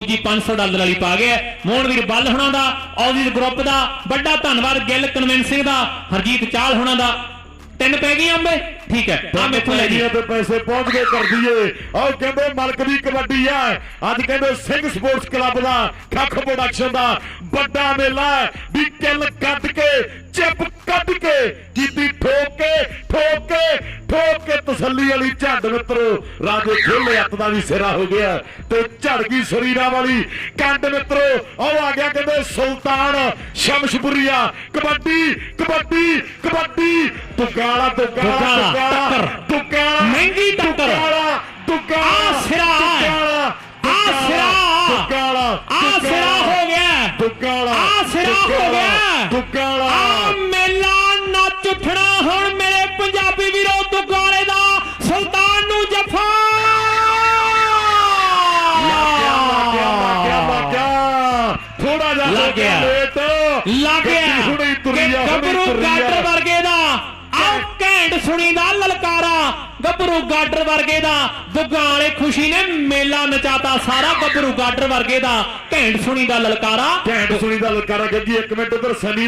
ਜੀ 500 ਡਾਲਰ ਵਾਲੀ ਪਾ ਗਿਆ ਮੋਹਨਵੀਰ ਬੱਲ ਹੁਣਾਂ ਦਾ ਆਉਜ਼ੀ ਗਰੁੱਪ ਦਾ ਵੱਡਾ ਧੰਨਵਾਦ ਗਿੱਲ ਕਨਵਿੰਸਿੰਗ ਦਾ ਹਰਜੀਤ ਚਾਲ ਹੁਣਾਂ ਦਾ। ਤਿੰਨ ਪੈ ਗਈਆਂ ਅੰਬੇ? ਠੀਕ ਹੈ ਆ ਮੈਥੋਂ ਲੈ ਜੀ। ਤੇ ਪੈਸੇ ਪਹੁੰਚ ਗਏ ਕਰ ਦਈਏ। ਆਹ ਕਹਿੰਦੇ ਮਲਕ ਦੀ ਕਬੱਡੀ ਆ। ਅੱਜ ਕਹਿੰਦੇ ਸਿੰਘ ਸਪੋਰਟਸ ਕਲੱਬ ਦਾ ਖੱਖ ਪ੍ਰੋਡਕਸ਼ਨ ਦਾ ਵੱਡਾ ਮੇਲਾ ਵੀ ਕਿੱਲ ਕੱਢ ਕੇ ਤਸੱਲੀ ਵਾਲੀ ਝੰਡ ਮਿੱਤਰੋ ਰਾਜੇ ਖੇਲੇ ਹੱਥ ਦਾ ਵੀ ਸਿਰਾ ਹੋ ਗਿਆ ਤੇ ਝੜ ਗਈ ਸਰੀਰਾ ਵਾਲੀ ਕੰਡ ਮਿੱਤਰੋ ਉਹ ਆ ਗਿਆ ਕਹਿੰਦੇ ਸੁਲਤਾਨ ਸ਼ਮਸ਼ਪੁਰੀਆ ਕਬੱਡੀ ਕਬੱਡੀ ਕਬੱਡੀ ਤੁਗਾਲਾ ਤੁਗਾਲਾ ਟੱਕਰ। ਤੁਗਾਲਾ ਮਹਿੰਗੀ ਟੱਕਰ। ਤੁਗਾਲਾ ਸਿਰਾ। ਆ ਸਿਰਾ। ਤੁਗਾਲਾ ਆ ਸਿਰਾ ਹੋ ਗਿਆ ਤੁਗਾਲਾ ਆ ਸਿਰਾ ਹੋ ਗਿਆ ਤੁਗਾਲਾ ਆ ਮੇਲਾ ਨੱਚ ਉੱਠਣਾ ਹੁਣ ਜਫਾ ਥੋੜਾ ਜਿਹਾ ਲੱਗ ਹੋ ਗਿਆ। ਗਿਆ। ਲੇਟ ਲੱਗ ਗਿਆ। ਹੁਣੇ ਤੁਰੀ ਕਿ ਆ ਹੁਣੇ ਗੱਭਰੂ ਗਾਡਰ ਵਰਗੇ ਦਾ। ਆਹ ਘੈਂਟ ਸੁਣੀ ਦਾ ਲਲਕਾਰਾ। ਗੱਭਰੂ ਗਾਡਰ ਵਰਗੇ ਦਾ। ਦੁੱਗਾਂ ਵਾਲੇ ਖੁਸ਼ੀ ਨੇ ਮੇਲਾ ਨਚਾਤਾ। ਸਾਰਾ ਗੱਭਰੂ ਗਾਡਰ ਵਰਗੇ ਦਾ। ਘੈਂਟ ਸੁਣੀ ਦਾ ਲਲਕਾਰਾ। ਘੈਂਟ ਸੁਣੀ ਦਾ ਲਲਕਾਰਾ। ਗੱਗੀ ਇੱਕ ਮਿੰਟ ਉਧਰ ਸਨੀ